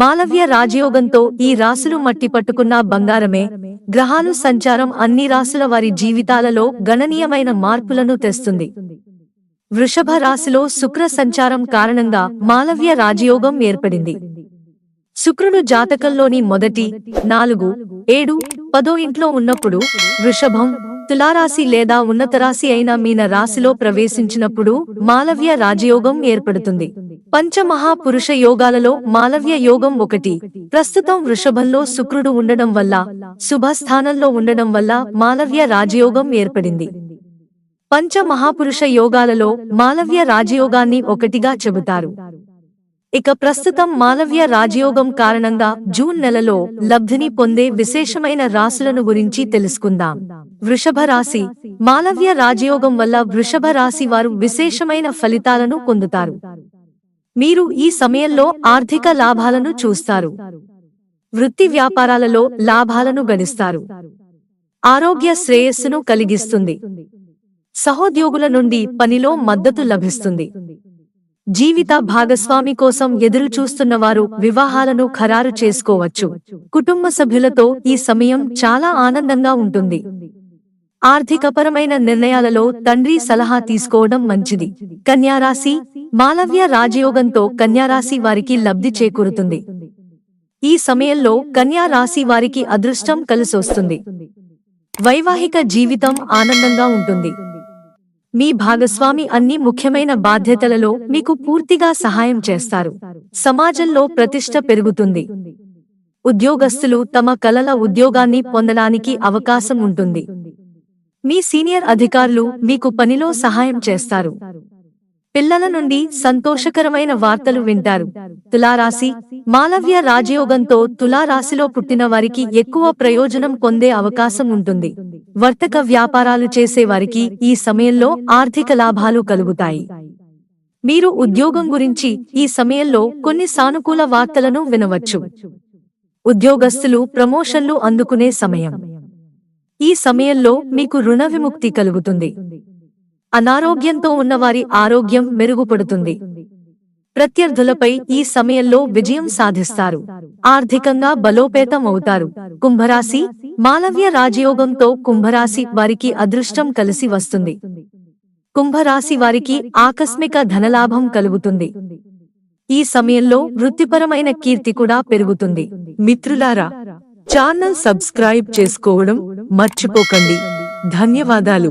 మాలవ్య రాజయోగంతో ఈ రాసులు మట్టి పట్టుకున్న బంగారమే గ్రహాలు సంచారం అన్ని రాసుల వారి జీవితాలలో గణనీయమైన మార్పులను తెస్తుంది. వృషభ రాశిలో శుక్ర సంచారం కారణంగా మాలవ్య రాజయోగం ఏర్పడింది. శుక్రుడు జాతకంలోని మొదటి నాలుగు ఏడు పదో ఇంట్లో ఉన్నప్పుడు వృషభం తులారాశి లేదా ఉన్నత రాశి అయిన మీన రాశిలో ప్రవేశించినప్పుడు మాలవ్య రాజయోగం ఏర్పడుతుంది. పంచమహాపురుష యోగాలలో మాలవ్య యోగం ఒకటి. ప్రస్తుతం వృషభంలో శుక్రుడు ఉండడం వల్ల శుభస్థానంలో ఉండడం వల్ల మాలవ్య రాజయోగం ఏర్పడింది. పంచమహాపురుష యోగాలలో మాలవ్య రాజయోగాన్ని ఒకటిగా చెబుతారు. ఇక ప్రస్తుతం మాలవ్య రాజయోగం కారణంగా జూన్ నెలలో లబ్ధిని పొందే విశేషమైన రాశులను గురించి తెలుసుకుందాం. వృషభ రాశి. మాలవ్య రాజయోగం వల్ల వృషభ రాశి వారు విశేషమైన ఫలితాలను పొందుతారు. మీరు ఈ సమయంలో ఆర్థిక లాభాలను చూస్తారు. వృత్తి వ్యాపారాలలో లాభాలను గడిస్తారు ఆరోగ్య శ్రేయస్సును కలిగిస్తుంది. సహోద్యోగుల నుండి పనిలో మద్దతు లభిస్తుంది. జీవిత భాగస్వామి కోసం ఎదురు చూస్తున్న వారు వివాహాలను ఖరారు చేసుకోవచ్చు. కుటుంబ సభ్యులతో ఈ సమయం చాలా ఆనందంగా ఉంటుంది. ఆర్థికపరమైన నిర్ణయాలలో తండ్రి సలహా తీసుకోవడం మంచిది. కన్యారాశి మాలవ్య రాజయోగంతో కన్యారాశి వారికి లబ్ధి చేకూరుతుంది. ఈ సమయంలో కన్యారాశి వారికి అదృష్టం కలిసొస్తుంది. వైవాహిక జీవితం ఆనందంగా ఉంటుంది. మీ భాగస్వామి అన్ని ముఖ్యమైన బాధ్యతలలో మీకు పూర్తిగా సహాయం చేస్తారు. సమాజంలో ప్రతిష్ట పెరుగుతుంది. ఉద్యోగస్తులు తమ కలల ఉద్యోగాన్ని పొందడానికి అవకాశం ఉంటుంది. మీ సీనియర్ అధికారులు మీకు పనిలో సహాయం చేస్తారు. పిల్లల నుండి సంతోషకరమైన వార్తలు వింటారు. తులారాశి మాలవ్య రాజయోగంతో తులారాశిలో పుట్టిన వారికి ఎక్కువ ప్రయోజనం పొందే అవకాశం ఉంటుంది. వర్తక వ్యాపారాలు చేసే వారికి ఈ సమయంలో ఆర్థిక లాభాలు కలుగుతాయి. మీరు ఉద్యోగం గురించి ఈ సమయంలో కొన్ని సానుకూల వార్తలను వినవచ్చు. ఉద్యోగస్తులు ప్రమోషన్లు అందుకునే సమయం. ఈ సమయంలో మీకు రుణ విముక్తి కలుగుతుంది. అనారోగ్యంతో ఉన్నవారి ఆరోగ్యం మెరుగుపడుతుంది. ప్రత్యర్థులపై ఈ సమయంలో విజయం సాధిస్తారు. ఆర్థికంగా బలోపేతం అవుతారు. కుంభరాశి మాలవ్య రాజయోగంతో కుంభరాశి వారికి అదృష్టం కలిసి వస్తుంది. కుంభరాశి వారికి ఆకస్మిక ధనలాభం కలుగుతుంది. ఈ సమయంలో వృత్తిపరమైన కీర్తి కూడా పెరుగుతుంది. మిత్రులారా ఛానల్ సబ్స్క్రైబ్ చేసుకోవడం మర్చిపోకండి. ధన్యవాదాలు.